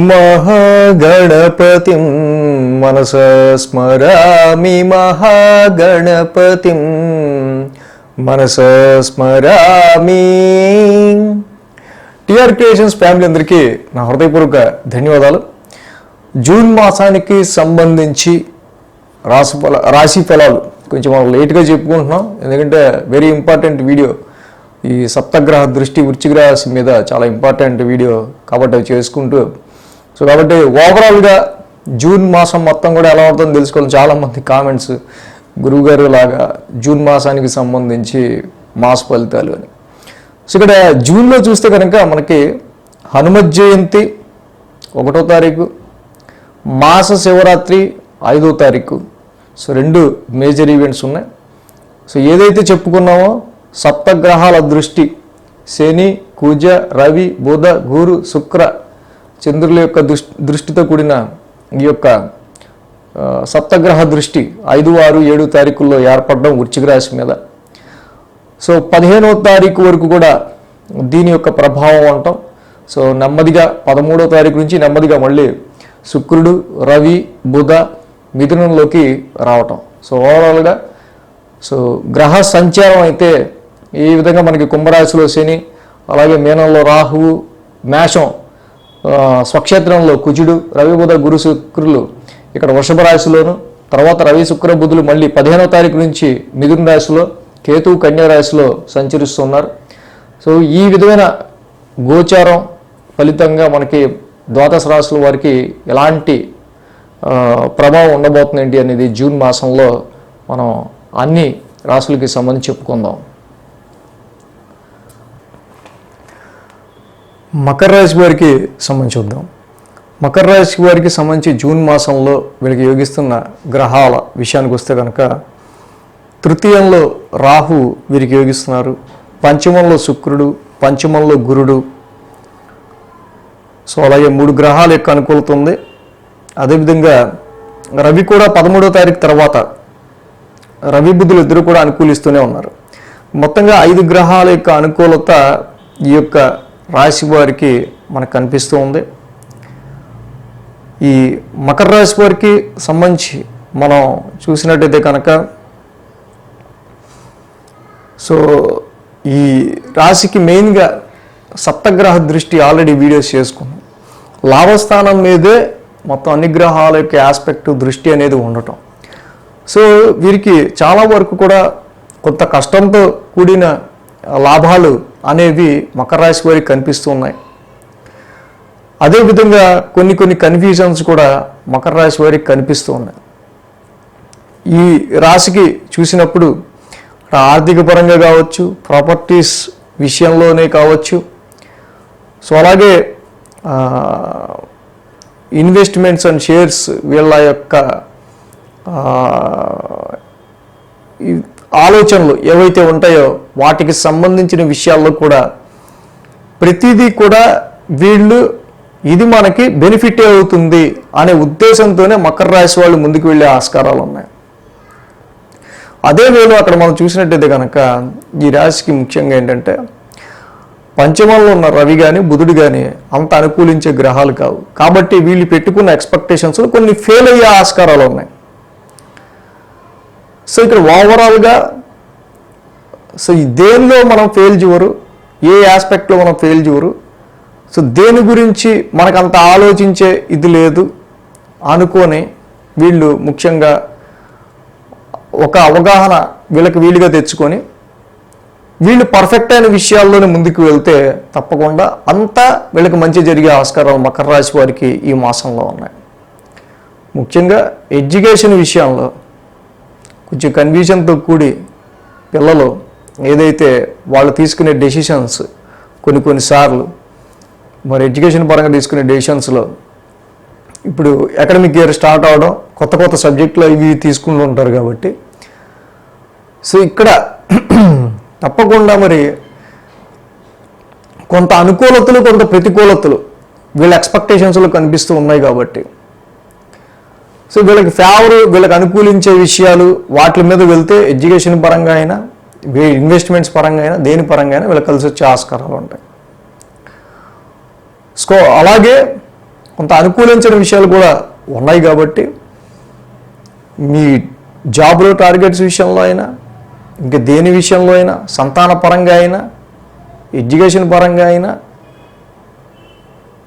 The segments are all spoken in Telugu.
మహాగణపతిం మనస స్మరామి మహాగణపతిం మనస స్మరామి. టిఆర్ క్రియేషన్స్ ఫ్యామిలీ అందరికీ నా హృదయపూర్వక ధన్యవాదాలు. జూన్ మాసానికి సంబంధించి రాశి ఫల రాశి ఫలాలు కొంచెం మనం లేట్గా చెప్పుకుంటున్నాం. ఎందుకంటే వెరీ ఇంపార్టెంట్ వీడియో ఈ సప్తగ్రహ దృష్టి వృచ్చిక రాశి మీద చాలా ఇంపార్టెంట్ వీడియో కాబట్టి అవి చేసుకుంటూ సో కాబట్టి ఓవరాల్గా జూన్ మాసం మొత్తం కూడా ఎలా ఉంటుందో తెలుసుకోవాలి. చాలామంది కామెంట్స్ గురువుగారు లాగా జూన్ మాసానికి సంబంధించి మాస ఫలితాలు అని. సో ఇక్కడ జూన్లో చూస్తే కనుక మనకి హనుమత్ జయంతి ఒకటో తారీఖు మాస శివరాత్రి ఐదో తారీఖు. సో రెండు మేజర్ ఈవెంట్స్ ఉన్నాయి. సో ఏదైతే చెప్పుకున్నామో సప్తగ్రహాల దృష్టి శని కూజ రవి బుధ గురు శుక్ర చంద్రుల యొక్క దృష్టి దృష్టితో కూడిన ఈ యొక్క సప్తగ్రహ దృష్టి ఐదు ఆరు ఏడు తారీఖుల్లో ఏర్పడడం వృచ్చిక రాశి మీద. సో పదిహేనవ తారీఖు వరకు కూడా దీని యొక్క ప్రభావం అంటాం. సో నెమ్మదిగా పదమూడో తారీఖు నుంచి నెమ్మదిగా మళ్ళీ శుక్రుడు రవి బుధ మిథునంలోకి రావటం. సో ఓవరాల్గా సో గ్రహ సంచారం అయితే ఈ విధంగా మనకి కుంభరాశిలో శని అలాగే మీనంలో రాహువు మేషం స్వక్షేత్రంలో కుజుడు రవి బుధ గురు శుక్రులు ఇక్కడ వృషభ రాశిలోను తర్వాత రవి శుక్ర బుధులు మళ్ళీ పదిహేనవ తారీఖు నుంచి మిథున రాశిలో కేతు కన్యా రాశిలో సంచరిస్తున్నారు. సో ఈ విధమైన గోచారం ఫలితంగా మనకి ద్వాదశ రాశుల వారికి ఎలాంటి ప్రభావం ఉండబోతుంది ఏంటి అనేది జూన్ మాసంలో మనం అన్ని రాశులకి సంబంధించి చెప్పుకుందాం. మకర రాశి వారికి సంబంధించి చూద్దాం. మకర రాశి వారికి సంబంధించి జూన్ మాసంలో వీళ్ళకి యోగిస్తున్న గ్రహాల విషయానికి వస్తే కనుక తృతీయంలో రాహు వీరికి యోగిస్తున్నారు. పంచమంలో శుక్రుడు పంచమంలో గురుడు. సో అలాగే మూడు గ్రహాల యొక్క అనుకూలత ఉంది. అదేవిధంగా రవి కూడా పదమూడో తారీఖు తర్వాత రవి బుద్ధులు ఇద్దరు కూడా అనుకూలిస్తూనే ఉన్నారు. మొత్తంగా ఐదు గ్రహాల యొక్క అనుకూలత ఈ యొక్క రాశి వారికి మనకు కనిపిస్తూ ఉంది. ఈ మకర రాశి వారికి సంబంధించి మనం చూసినట్టయితే కనుక సో ఈ రాశికి మెయిన్గా సప్తగ్రహ దృష్టి ఆల్రెడీ వీడియోస్ చేసుకున్నాం. లాభస్థానం మీదే మొత్తం అన్ని గ్రహాల యొక్క ఆస్పెక్ట్ దృష్టి అనేది ఉండటం. సో వీరికి చాలా వరకు కూడా కొంత కష్టంతో కూడిన లాభాలు అనేవి మకర రాశి వారికి కనిపిస్తూ ఉన్నాయి. అదేవిధంగా కొన్ని కొన్ని కన్ఫ్యూజన్స్ కూడా మకర రాశి వారికి కనిపిస్తూ ఉన్నాయి. ఈ రాశికి చూసినప్పుడు ఆర్థిక పరంగా కావచ్చు ప్రాపర్టీస్ విషయంలోనే కావచ్చు. సో అలాగే ఇన్వెస్ట్మెంట్స్ అండ్ షేర్స్ వీళ్ళ యొక్క ఆలోచనలు ఏవైతే ఉంటాయో వాటికి సంబంధించిన విషయాల్లో కూడా ప్రతిదీ కూడా వీళ్ళు ఇది మనకి బెనిఫిట్ అవుతుంది అనే ఉద్దేశంతోనే మకర రాశి వాళ్ళు ముందుకు వెళ్ళే ఆస్కారాలు ఉన్నాయి. అదే వేళ అక్కడ మనం చూసినట్టయితే కనుక ఈ రాశికి ముఖ్యంగా ఏంటంటే పంచమంలో ఉన్న రవి కానీ బుధుడు కానీ అంత అనుకూలించే గ్రహాలు కావు. కాబట్టి వీళ్ళు పెట్టుకున్న ఎక్స్పెక్టేషన్స్లో కొన్ని ఫెయిల్ అయ్యే ఆస్కారాలు ఉన్నాయి. సో ఇక్కడ ఓవరాల్గా సో దేనిలో మనం ఫెయిల్ చేయరు? ఏ ఆస్పెక్ట్లో మనం ఫెయిల్ చేయరు? సో దేని గురించి మనకు అంత ఆలోచించే ఇది లేదు అనుకొని వీళ్ళు ముఖ్యంగా ఒక అవగాహన వీళ్ళకి వీలుగా తెచ్చుకొని వీళ్ళు పర్ఫెక్ట్ అయిన విషయాల్లోనే ముందుకు వెళ్తే తప్పకుండా అంతా వీళ్ళకి మంచి జరిగే ఆస్కారాలు మకర రాశి వారికి ఈ మాసంలో ఉన్నాయి. ముఖ్యంగా ఎడ్యుకేషన్ విషయంలో కొంచెం కన్ఫ్యూజన్తో కూడి పిల్లలు ఏదైతే వాళ్ళు తీసుకునే డెసిషన్స్ కొన్ని కొన్నిసార్లు మరి ఎడ్యుకేషన్ పరంగా తీసుకునే డెసిషన్స్లో ఇప్పుడు అకాడమిక్ ఇయర్ స్టార్ట్ అవడం కొత్త కొత్త సబ్జెక్టులు ఇవి తీసుకుంటూ ఉంటారు కాబట్టి. సో ఇక్కడ తప్పకుండా మరి కొంత అనుకూలతలు కొంత ప్రతికూలతలు వీళ్ళ ఎక్స్పెక్టేషన్స్లో కనిపిస్తూ ఉన్నాయి కాబట్టి. సో వీళ్ళకి ఫేవర్ వీళ్ళకి అనుకూలించే విషయాలు వాటి మీద వెళ్తే ఎడ్యుకేషన్ పరంగా అయినా ఇన్వెస్ట్మెంట్స్ పరంగా అయినా దేని పరంగా అయినా వీళ్ళకి కలిసి వచ్చే ఆస్కారాలు ఉంటాయి. సో అలాగే కొంత అనుకూలించిన విషయాలు కూడా ఉన్నాయి కాబట్టి మీ జాబ్లో టార్గెట్స్ విషయంలో అయినా ఇంకా దేని విషయంలో అయినా సంతాన పరంగా అయినా ఎడ్యుకేషన్ పరంగా అయినా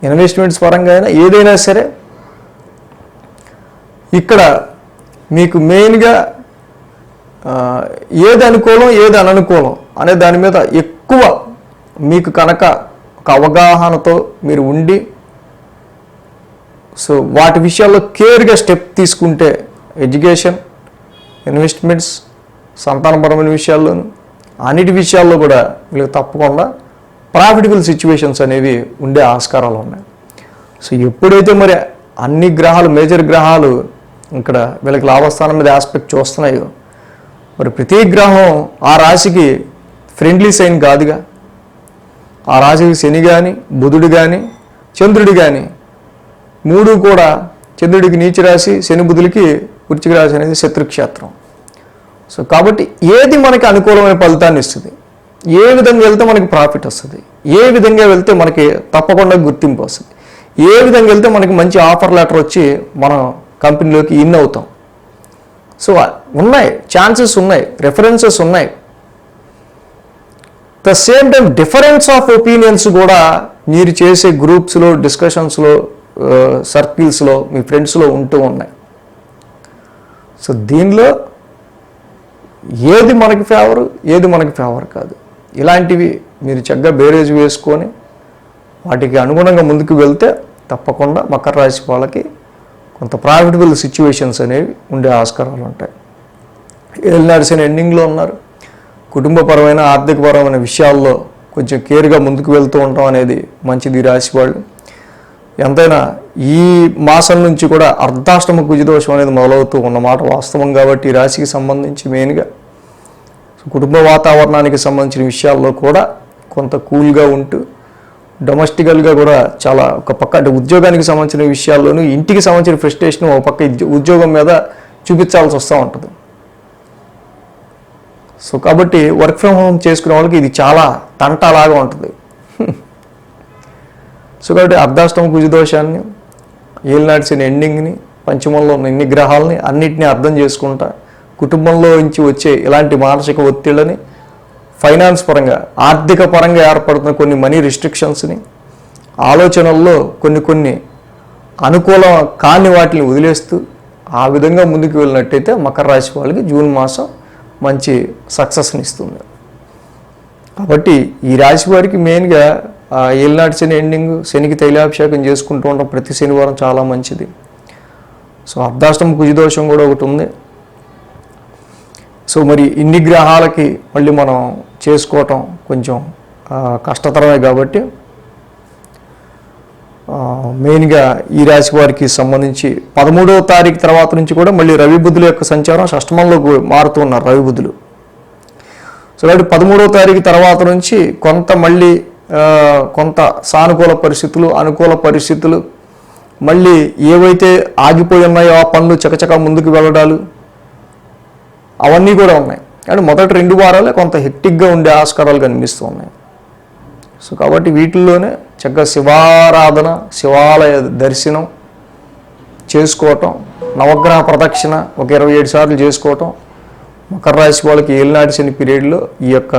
ఇన్వెస్ట్మెంట్స్ పరంగా అయినా ఏదైనా సరే ఇక్కడ మీకు మెయిన్గా ఏది అనుకూలం ఏది అననుకూలం అనే దాని మీద ఎక్కువ మీకు కనుక ఒక అవగాహనతో మీరు ఉండి సో వాటి విషయాల్లో కేర్గా స్టెప్ తీసుకుంటే ఎడ్యుకేషన్ ఇన్వెస్ట్మెంట్స్ సంతానపరమైన విషయాల్లోనూ అన్నిటి విషయాల్లో కూడా వీళ్ళకి తప్పకుండా ప్రాఫిటబుల్ సిచ్యువేషన్స్ అనేవి ఉండే ఆస్కారాలు ఉన్నాయి. సో ఎప్పుడైతే మరి అన్ని గ్రహాలు మేజర్ గ్రహాలు ఇక్కడ వీళ్ళకి లాభస్థానం మీద ఆస్పెక్ట్ చూస్తున్నాయో. మరి ప్రతి గ్రహం ఆ రాశికి ఫ్రెండ్లీ సైన్ కాదుగా. ఆ రాశికి శని కానీ బుధుడు కానీ చంద్రుడు కానీ మూడు కూడా చంద్రుడికి నీచ రాశి శని బుధులకి వృచ్చిక రాశి అనేది శత్రుక్షేత్రం సో కాబట్టి ఏది మనకి అనుకూలమైన ఫలితాన్ని ఇస్తుంది? ఏ విధంగా వెళ్తే మనకి ప్రాఫిట్ వస్తుంది? ఏ విధంగా వెళ్తే మనకి తప్పకుండా గుర్తింపు వస్తుంది? ఏ విధంగా వెళ్తే మనకి మంచి ఆఫర్ లెటర్ వచ్చి మనం కంపెనీలోకి ఇన్ అవుతాం. సో ఉన్నాయి. ఛాన్సెస్ ఉన్నాయి. రెఫరెన్సెస్ ఉన్నాయి. The same time difference of opinions కూడా మీరు చేసే గ్రూప్స్లో డిస్కషన్స్లో సర్కిల్స్లో మీ ఫ్రెండ్స్లో ఉంటూ ఉన్నాయి. సో దీనిలో ఏది మనకి ఫేవర్ ఏది మనకి ఫేవర్ కాదు. ఇలాంటివి మీరు చక్కగా బేరేజ్ వేసుకొని వాటికి అనుగుణంగా ముందుకు వెళ్తే తప్పకుండా మకర రాశి వాళ్ళకి కొంత ప్రాఫిటబుల్ సిచ్యువేషన్స్ అనేవి ఉండే ఆస్కారాలు ఉంటాయి. ఏలినాడిసిన ఎండింగ్లో ఉన్నారు. కుటుంబపరమైన ఆర్థికపరమైన విషయాల్లో కొంచెం కేర్గా ముందుకు వెళ్తూ ఉండటం అనేది మంచిది రాశి వాళ్ళు. ఎంతైనా ఈ మాసం నుంచి కూడా అర్ధాష్టమ కుజదోషం అనేది మొదలవుతూ ఉన్నమాట వాస్తవం కాబట్టి ఈ రాశికి సంబంధించి మెయిన్గా కుటుంబ వాతావరణానికి సంబంధించిన విషయాల్లో కూడా కొంత కూల్గా ఉంటూ డొమెస్టికల్గా కూడా చాలా ఒక పక్క అంటే ఉద్యోగానికి సంబంధించిన విషయాల్లోనూ ఇంటికి సంబంధించిన ఫ్రస్ట్రేషన్ ఒక పక్క ఉద్యోగం మీద చూపించాల్సి వస్తూ ఉంటుంది. సో కాబట్టి వర్క్ ఫ్రమ్ హోమ్ చేసుకునే వాళ్ళకి ఇది చాలా తంటలాగా ఉంటుంది. సో కాబట్టి అర్ధాష్టమ కుజదోషాన్ని ఏలినాడిసిన ఎండింగ్ని పంచమంలో ఉన్న ఇన్ని గ్రహాలని అన్నిటినీ అర్థం చేసుకుంటా కుటుంబంలో నుంచి వచ్చే ఇలాంటి మానసిక ఒత్తిళ్ళని ఫైనాన్స్ పరంగా ఆర్థిక పరంగా ఏర్పడుతున్న కొన్ని మనీ రిస్ట్రిక్షన్స్ని ఆలోచనల్లో కొన్ని కొన్ని అనుకూలం కాని వాటిని వదిలేస్తూ ఆ విధంగా ముందుకు వెళ్ళినట్టయితే మకర రాశి వాళ్ళకి జూన్ మాసం మంచి సక్సెస్ని ఇస్తుంది. కాబట్టి ఈ రాశి వారికి మెయిన్గా ఏళ్ళనాటి శని ఎండింగ్ శనికి తైలాభిషేకం చేసుకుంటూ ఉండడం ప్రతి శనివారం చాలా మంచిది. సో అర్ధాష్టం కుజిదోషం కూడా ఒకటి ఉంది. సో మరి ఇన్ని గ్రహాలకి మళ్ళీ మనం చేసుకోవటం కొంచెం కష్టతరమే కాబట్టి మెయిన్గా ఈ రాశి వారికి సంబంధించి పదమూడవ తారీఖు తర్వాత నుంచి కూడా మళ్ళీ రవి బుద్ధుల యొక్క సంచారం షష్టమంలోకి మారుతూ ఉన్నారు రవి బుద్ధులు సో కాబట్టి పదమూడవ తారీఖు తర్వాత నుంచి కొంత మళ్ళీ కొంత సానుకూల పరిస్థితులు అనుకూల పరిస్థితులు మళ్ళీ ఏవైతే ఆగిపోయి ఉన్నాయో ఆ పనులు చకచక ముందుకు వెళ్ళడాలు అవన్నీ కూడా ఉన్నాయి. కానీ మొదటి రెండు వారాలే కొంత హెక్టిక్గా ఉండే ఆస్కారాలు కనిపిస్తూ ఉన్నాయి. సో కాబట్టి వీటిల్లోనే చక్కగా శివారాధన శివాలయ దర్శనం చేసుకోవటం నవగ్రహ ప్రదక్షిణ ఒక ఇరవై ఏడు సార్లు చేసుకోవటం మకర రాశి వాళ్ళకి ఏలినాటి శని పీరియడ్లో ఈ యొక్క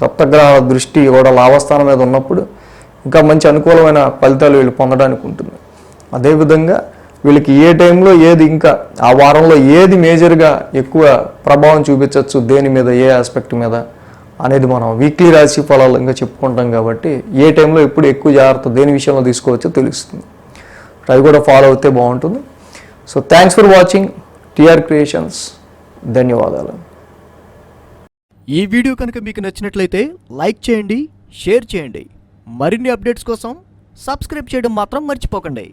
సప్తగ్రహ దృష్టి కూడా లాభస్థానం మీద ఉన్నప్పుడు ఇంకా మంచి అనుకూలమైన ఫలితాలు వీళ్ళు పొందడానికి ఉంటుంది. అదేవిధంగా వీళ్ళకి ఏ టైంలో ఏది ఇంకా ఆ వారంలో ఏది మేజర్గా ఎక్కువ ప్రభావం చూపించవచ్చు దేని మీద ఏ ఆస్పెక్ట్ మీద అనేది మనం వీక్లీ రాశి ఫలాలు ఇంకా చెప్పుకుంటాం కాబట్టి ఏ టైంలో ఎప్పుడు ఎక్కువ జాగ్రత్త దేని విషయంలో తీసుకోవచ్చో తెలుస్తుంది. అవి కూడా ఫాలో అవుతే బాగుంటుంది. So thanks for watching TR creations ధన్యవాదాలు. ఈ వీడియో కనుక మీకు నచ్చినట్లయితే లైక్ చేయండి షేర్ చేయండి. మరిన్ని అప్డేట్స్ కోసం సబ్స్క్రైబ్ చేయడం మాత్రం మర్చిపోకండి.